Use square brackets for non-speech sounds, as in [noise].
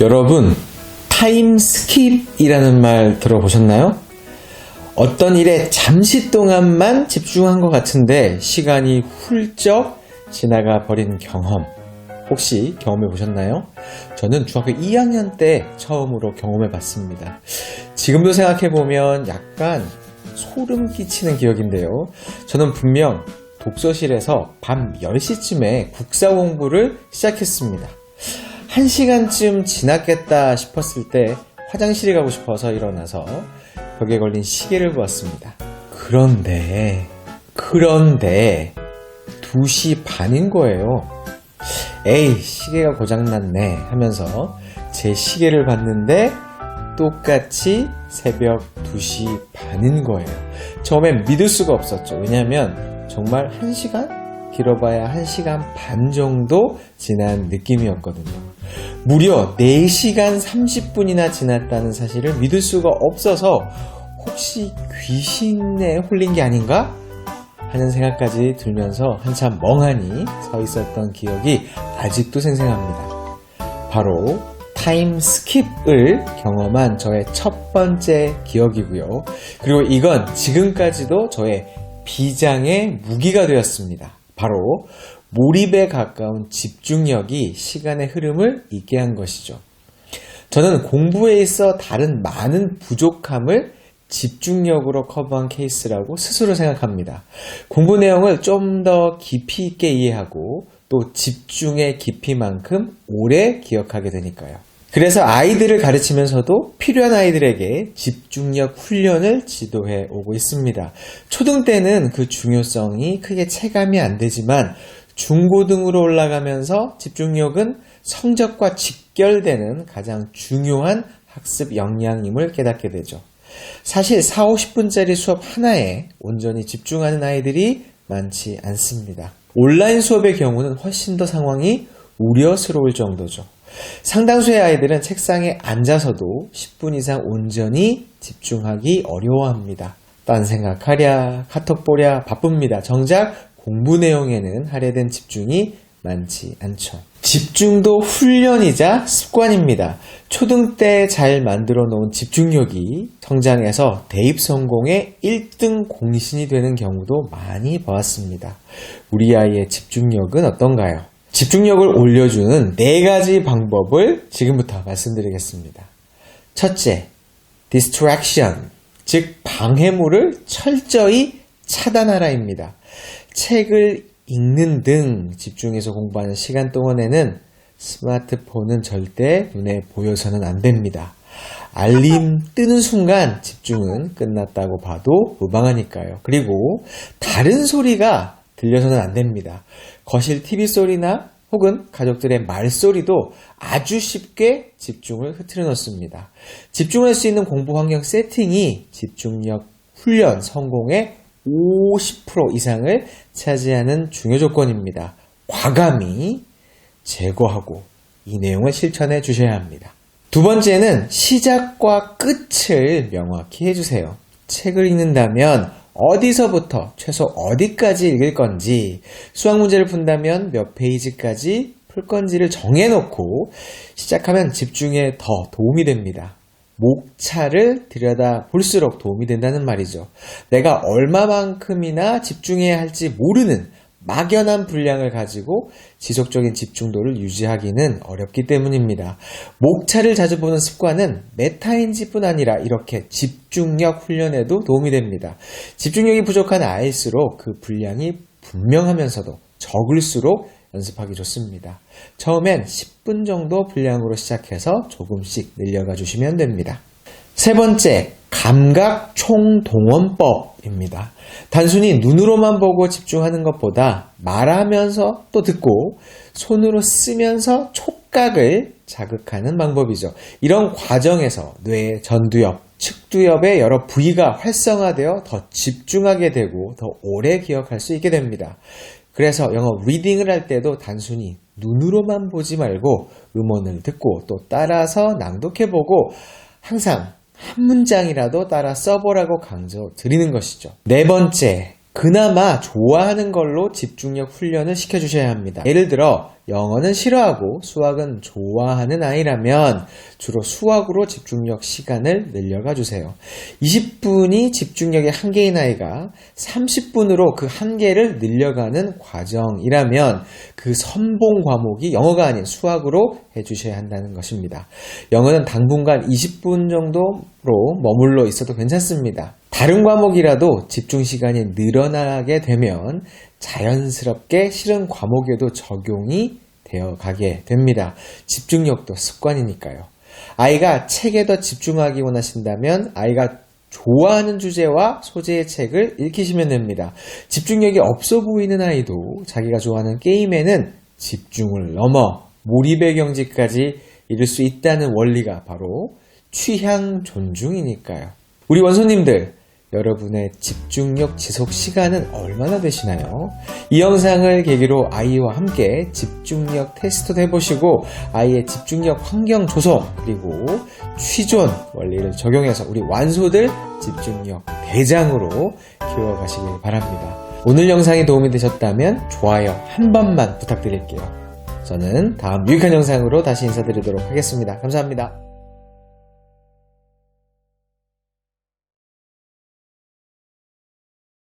여러분, 타임 스킵이라는 말 들어보셨나요? 어떤 일에 잠시 동안만 집중한 것 같은데 시간이 훌쩍 지나가 버린 경험. 혹시 경험해 보셨나요? 저는 중학교 2학년 때 처음으로 경험해 봤습니다. 지금도 생각해 보면 약간 소름 끼치는 기억인데요. 저는 분명 독서실에서 밤 10시쯤에 국사 공부를 시작했습니다. 한 시간쯤 지났겠다 싶었을 때 화장실에 가고 싶어서 일어나서 벽에 걸린 시계를 보았습니다. 그런데, 그런데, 2시 반인 거예요. 에이, 시계가 고장났네 하면서 제 시계를 봤는데 똑같이 새벽 2시 반인 거예요. 처음엔 믿을 수가 없었죠. 왜냐하면 정말 1시간? 길어봐야 1시간 반 정도 지난 느낌이었거든요. 무려 4시간 30분이나 지났다는 사실을 믿을 수가 없어서 혹시 귀신에 홀린 게 아닌가? 하는 생각까지 들면서 한참 멍하니 서 있었던 기억이 아직도 생생합니다. 바로 타임 스킵을 경험한 저의 첫 번째 기억이고요. 그리고 이건 지금까지도 저의 비장의 무기가 되었습니다. 바로 몰입에 가까운 집중력이 시간의 흐름을 잊게 한 것이죠. 저는 공부에 있어 다른 많은 부족함을 집중력으로 커버한 케이스라고 스스로 생각합니다. 공부 내용을 좀 더 깊이 있게 이해하고 또 집중의 깊이만큼 오래 기억하게 되니까요. 그래서 아이들을 가르치면서도 필요한 아이들에게 집중력 훈련을 지도해 오고 있습니다. 초등 때는 그 중요성이 크게 체감이 안 되지만 중고등으로 올라가면서 집중력은 성적과 직결되는 가장 중요한 학습 역량임을 깨닫게 되죠. 사실 4, 50분짜리 수업 하나에 온전히 집중하는 아이들이 많지 않습니다. 온라인 수업의 경우는 훨씬 더 상황이 우려스러울 정도죠. 상당수의 아이들은 책상에 앉아서도 10분 이상 온전히 집중하기 어려워합니다. 딴 생각하랴, 카톡 보랴 바쁩니다. 정작 공부 내용에는 할애된 집중이 많지 않죠. 집중도 훈련이자 습관입니다. 초등 때 잘 만들어 놓은 집중력이 성장해서 대입 성공의 1등 공신이 되는 경우도 많이 보았습니다. 우리 아이의 집중력은 어떤가요? 집중력을 올려주는 네 가지 방법을 지금부터 말씀드리겠습니다. 첫째, distraction, 즉 방해물을 철저히 차단하라입니다. 책을 읽는 등 집중해서 공부하는 시간 동안에는 스마트폰은 절대 눈에 보여서는 안 됩니다. 알림 [laughs] 뜨는 순간 집중은 끝났다고 봐도 무방하니까요. 그리고 다른 소리가 들려서는 안 됩니다. 거실 TV 소리나 혹은 가족들의 말소리도 아주 쉽게 집중을 흐트려 놓습니다. 집중할 수 있는 공부 환경 세팅이 집중력 훈련 성공의 50% 이상을 차지하는 중요 조건입니다. 과감히 제거하고 이 내용을 실천해 주셔야 합니다. 두 번째는 시작과 끝을 명확히 해주세요. 책을 읽는다면 어디서부터 최소 어디까지 읽을 건지, 수학 문제를 푼다면 몇 페이지까지 풀 건지를 정해놓고 시작하면 집중에 더 도움이 됩니다. 목차를 들여다 볼수록 도움이 된다는 말이죠. 내가 얼마만큼이나 집중해야 할지 모르는 막연한 분량을 가지고 지속적인 집중도를 유지하기는 어렵기 때문입니다. 목차를 자주 보는 습관은 메타인지뿐 아니라 이렇게 집중력 훈련에도 도움이 됩니다. 집중력이 부족한 아이일수록 그 분량이 분명하면서도 적을수록 연습하기 좋습니다. 처음엔 10분 정도 분량으로 시작해서 조금씩 늘려가 주시면 됩니다. 세 번째, 감각 총동원법입니다. 단순히 눈으로만 보고 집중하는 것보다 말하면서 또 듣고 손으로 쓰면서 촉각을 자극하는 방법이죠. 이런 과정에서 뇌의 전두엽, 측두엽의 여러 부위가 활성화되어 더 집중하게 되고 더 오래 기억할 수 있게 됩니다. 그래서 영어 리딩을 할 때도 단순히 눈으로만 보지 말고 음원을 듣고 또 따라서 낭독해보고 항상 한 문장이라도 따라 써보라고 강조 드리는 것이죠. 네 번째, 그나마 좋아하는 걸로 집중력 훈련을 시켜주셔야 합니다. 예를 들어 영어는 싫어하고 수학은 좋아하는 아이라면 주로 수학으로 집중력 시간을 늘려가 주세요. 20분이 집중력의 한계인 아이가 30분으로 그 한계를 늘려가는 과정이라면 그 선봉 과목이 영어가 아닌 수학으로 해주셔야 한다는 것입니다. 영어는 당분간 20분 정도로 머물러 있어도 괜찮습니다. 다른 과목이라도 집중 시간이 늘어나게 되면 자연스럽게 싫은 과목에도 적용이 되어 가게 됩니다. 집중력도 습관이니까요. 아이가 책에 더 집중하기 원하신다면 아이가 좋아하는 주제와 소재의 책을 읽히시면 됩니다. 집중력이 없어 보이는 아이도 자기가 좋아하는 게임에는 집중을 넘어 몰입의 경지까지 이룰 수 있다는 원리가 바로 취향 존중이니까요. 우리 원소님들, 여러분의 집중력 지속 시간은 얼마나 되시나요? 이 영상을 계기로 아이와 함께 집중력 테스트도 해보시고 아이의 집중력 환경 조성 그리고 취존 원리를 적용해서 우리 완소들 집중력 대장으로 키워가시길 바랍니다. 오늘 영상이 도움이 되셨다면 좋아요 한 번만 부탁드릴게요. 저는 다음 유익한 영상으로 다시 인사드리도록 하겠습니다. 감사합니다.